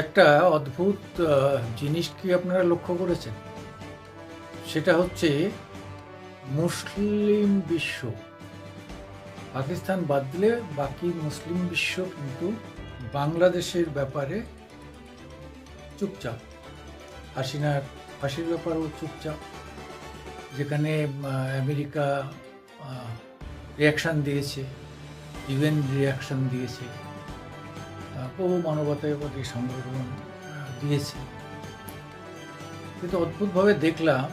একটা অদ্ভুত জিনিস কি আপনারা লক্ষ্য করেছেন? সেটা হচ্ছে মুসলিম বিশ্ব। পাকিস্তান বাদ দিলে বাকি মুসলিম বিশ্ব কিন্তু বাংলাদেশের ব্যাপারে চুপচাপ। হাসিনার ফাঁসির ব্যাপারেও চুপচাপ। যেখানে আমেরিকা রিয়াকশান দিয়েছে ইউএন রিয়াকশান দিয়েছে। বহু মানবতাবাদী সংগঠন আহ, দিয়েছে। কিন্তু অদ্ভুতভাবে দেখলাম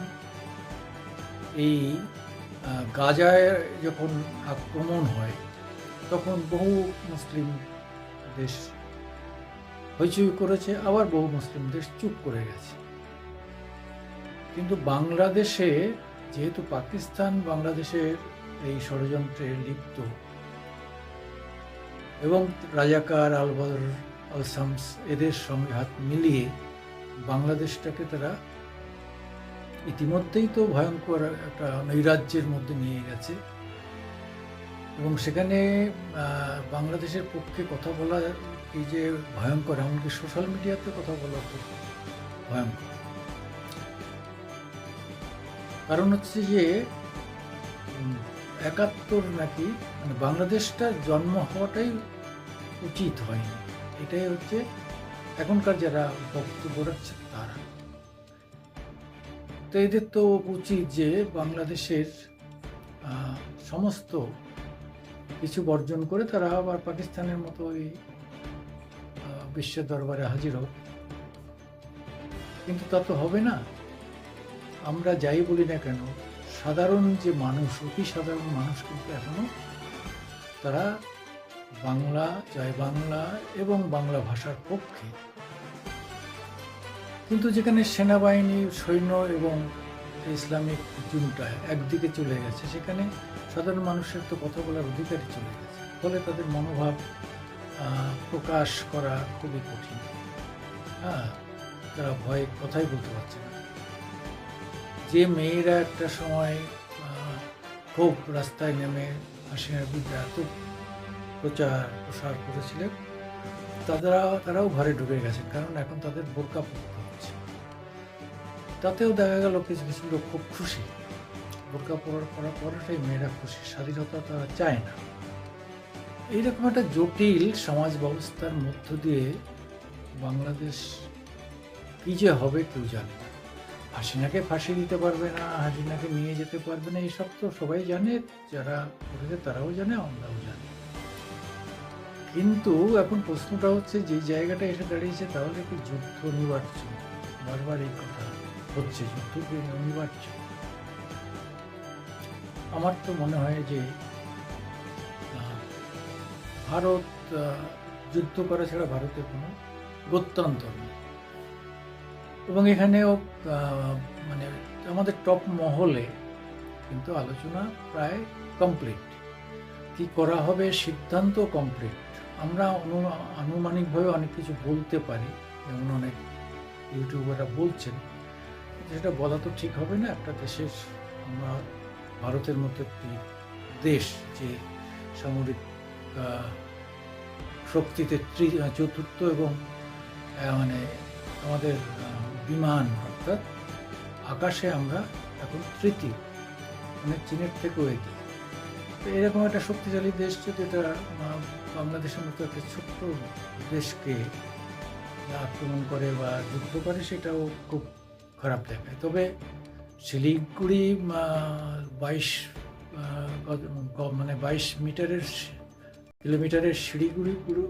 এই গাজায় যখন আক্রমণ হয় তখন বহু মুসলিম দেশ হইচই করেছে আবার বহু মুসলিম দেশ চুপ করে গেছে। কিন্তু বাংলাদেশে যেহেতু পাকিস্তান বাংলাদেশের এই ষড়যন্ত্রে লিপ্ত এবং রাজাকার আল বদর আল শামস এদের সঙ্গে হাত মিলিয়ে বাংলাদেশটাকে তারা ইতিমধ্যেই তো ভয়ঙ্কর একটা নৈরাজ্যের মধ্যে নিয়ে গেছে। এবং সেখানে বাংলাদেশের পক্ষে কথা বলা এই যে ভয়ঙ্কর, এমনকি সোশ্যাল মিডিয়াতে কথা বলা তো ভয়ঙ্কর। কারণ হচ্ছে যে একাত্তর নাকি মানে বাংলাদেশটার জন্ম হওয়াটাই উচিত হয়নি। এটাই হচ্ছে এখনকার যারা বক্তব্য রাখছে তারা। তো এদের তো উচিত যে বাংলাদেশের সমস্ত কিছু বর্জন করে তারা আবার পাকিস্তানের মতো ওই আহ, বিশ্বের দরবারে হাজির হোক। কিন্তু তা তো হবে না। আমরা যাই বলি না কেন সাধারণ যে মানুষ, অতি সাধারণ মানুষ কিন্তু এখনও তারা বাংলা, জয় বাংলা এবং বাংলা ভাষার পক্ষে। কিন্তু যেখানে সেনাবাহিনী, সৈন্য এবং ইসলামিক জুনটা একদিকে চলে গেছে, সেখানে সাধারণ মানুষের তো কথা বলার অধিকারই চলে গেছে। ফলে তাদের মনোভাব প্রকাশ করা খুবই কঠিন। হ্যাঁ তারা ভয়ে কথাই বলতে পারছে না। যে মেয়েরা একটা সময় খুব রাস্তায় নেমে হাসিনার বিরুদ্ধে এত প্রচার প্রসার করেছিলেন তারা তারাও ঘরে ঢুকে গেছে, কারণ এখন তাদের বোরকা পড়তে হচ্ছে। তাতেও দেখা গেল কিছু কিছু লোক খুব খুশি। বোরকা পরার পরার পরাটাই মেয়েরা খুশি, স্বাধীনতা তারা চায় না। এইরকম একটা জটিল সমাজ ব্যবস্থার মধ্য দিয়ে বাংলাদেশ কি যে হবে কেউ জানে না। হাসিনাকে ফাঁসি দিতে পারবে না হাসিনাকে নিয়ে যেতে পারবে না এইসব তো সবাই জানে, যারা করেছে তারাও জানে, আমরাও জানি। কিন্তু এখন প্রশ্নটা হচ্ছে, যে জায়গাটা এসে দাঁড়িয়েছে, তাহলে কি যুদ্ধ অনিবার্য? বারবার এই কথা হচ্ছে, যুদ্ধ অনিবার্য? আমার তো মনে হয় যে ভারত যুদ্ধ করা ছাড়া ভারতের কোনো গত্যন্তর নেই। এবং এখানেও মানে আমাদের টপ মহলে কিন্তু আলোচনা প্রায় কমপ্লিট কি করা হবে, সিদ্ধান্ত কমপ্লিট আমরা অনু- আনুমানিকভাবে অনেক কিছু বলতে পারি। যেমন অনেক ইউটিউবাররা বলছেন সেটা বলা তো ঠিক হবে না, একটা দেশের, আমরা ভারতের মতো একটি দেশ যে সামরিক শক্তিতে ত্রি- চতুর্থ এবং মানে আমাদের বিমান, অর্থাৎ আকাশে আমরা এখন তৃতীয় মানে চীনের থেকেও এগিয়ে। তো এরকম একটা শক্তিশালী দেশ যদি এটা বাংলাদেশের মতো একটা ছোট্ট দেশকে আক্রমণ করে বা যুদ্ধ করে, সেটাও খুব খারাপ দেখায়। তবে শিলিগুড়ি বাইশ মানে বাইশ মিটারের কিলোমিটারের শিলিগুড়ি পুরো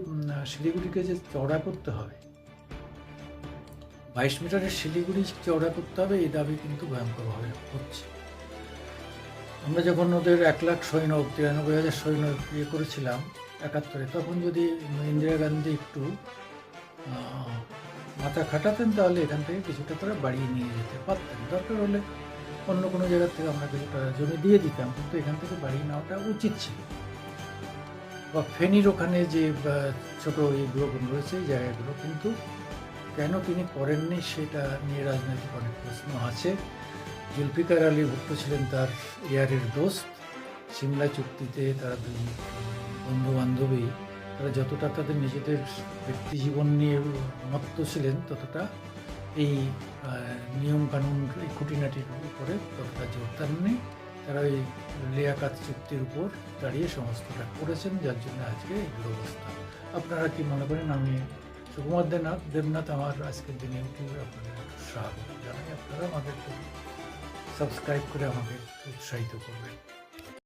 শিলিগুড়িকে যে চওড়া করতে হবে বাইশ মিটারের শিলিগুড়ি চওড়া করতে হবে, এই দাবি কিন্তু ভয়ঙ্করভাবে হচ্ছে। আমরা যখন ওদের এক লাখ সৈন্য, তিরানব্বই হাজার সৈন্য ইয়ে করেছিলাম, একাত্তরে, তখন যদি ইন্দিরা গান্ধী একটু মাথা খাটাতেন, তাহলে এখান থেকে কিছুটা তারা বাড়িয়ে নিয়ে যেতে পারতেন। দরকার হলে অন্য কোনো জায়গার থেকে আমরা কিছুটা জমি দিয়ে দিতাম, কিন্তু এখান থেকে বাড়িয়ে নেওয়াটা উচিত ছিল। বা ফেনীর ওখানে যে ছোট এইগুলো রয়েছে, এই জায়গাগুলো কিন্তু কেন তিনি করেননি সেটা নিয়ে রাজনৈতিক অনেক প্রশ্ন আছে। জুলফিকার আলী ভুট্টো ছিলেন তার এয়ারের দোস্ত। সিমলা চুক্তিতে তারা দুই বন্ধু বান্ধবী তারা যতটা তাদের নিজেদের ব্যক্তি জীবন নিয়ে মত্ত ছিলেন, ততটা এই নিয়ম কানুন এই খুঁটিনাটির উপরে ততটা জোর দেননি। তারা এই লিয়াকাত চুক্তির উপর দাঁড়িয়ে সমস্তটা করেছেন, যার জন্য আজকে এই দুরবস্থা। আপনারা কি মনে করেন আমি সুকুমার দেবনাথ দেবনাথ আমার আজকের দিনে ইউটিউবে আপনাদের একটু স্বাগত জানাই আপনারা আমাদের সাবস্ক্রাইব করে আমাকে উৎসাহিত করবেন